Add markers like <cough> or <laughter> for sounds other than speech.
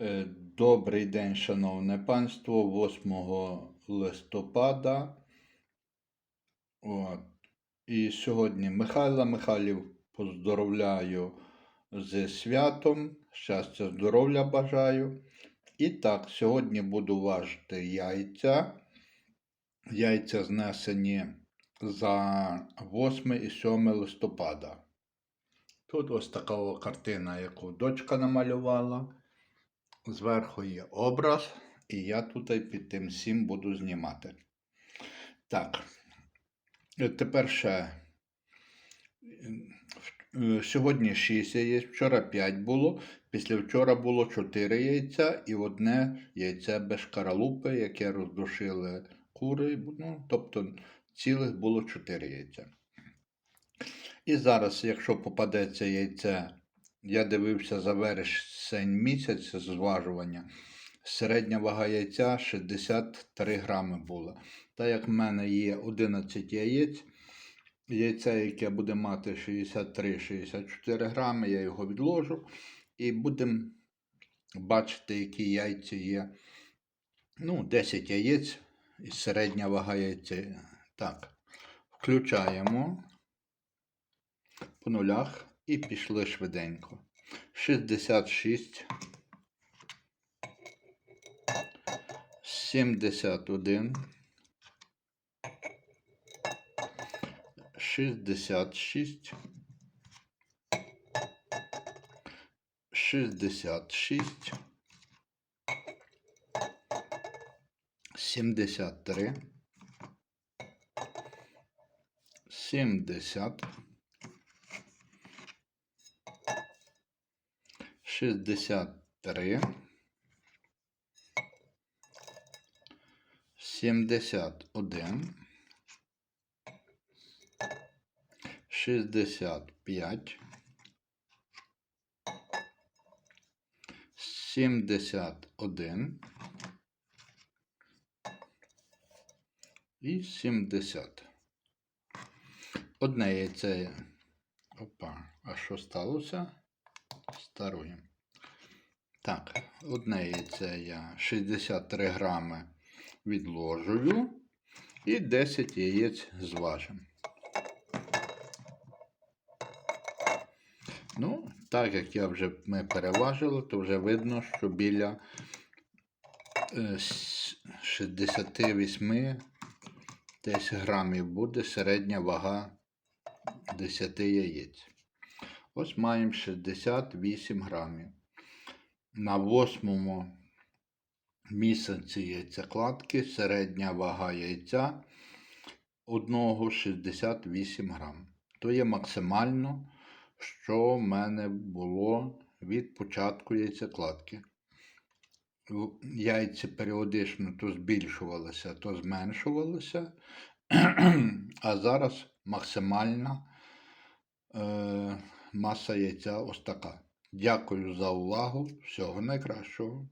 Е, Добрий день, шановне панство, 8 листопада. От. І сьогодні Михайла Михайлів поздоровляю зі святом, щастя, здоров'я бажаю. І так, сьогодні буду важити яйця. Яйця знесені за 8 і 7 листопада. Тут ось така картина, яку дочка намалювала. Зверху є образ, і я тут під тим всім буду знімати. Так, е, тепер ще. Е, Сьогодні 6 яєць, вчора 5 було, після вчора було 4 яйця і одне яйце без шкаралупи, яке роздушили кури. Ну, тобто цілих було 4 яйця. І зараз, якщо попадеться яйце, я дивився за вересень місяць зважування, середня вага яйця 63 грами була. Та як в мене є 11 яєць, яйце, яке буде мати 63-64 грами, я його відложу і будемо бачити, які яйця є. Ну, 10 яєць і середня вага яйця. Так, включаємо по нулях і пішли швиденько. 66, 71, 66, 66, 73, 70, 63, 71, 65, 71 і 70. Одне яйце. Опа, а що сталося? Старуємо. Так, одне яйце я 63 грами відложую і 10 яєць зважимо. Ну, так як я вже ми переважили, то вже видно, що біля е, 68 десь грамів буде середня вага 10 яєць. Ось маємо 68 грамів. На восьмому місяці яйцекладки середня вага яйця одного 68 грам. То є максимально, що в мене було від початку яйцекладки. Яйця періодично то збільшувалися, то зменшувалися, <clears throat> а зараз максимальна маса яйця ось така. Дякую за увагу. Всього найкращого.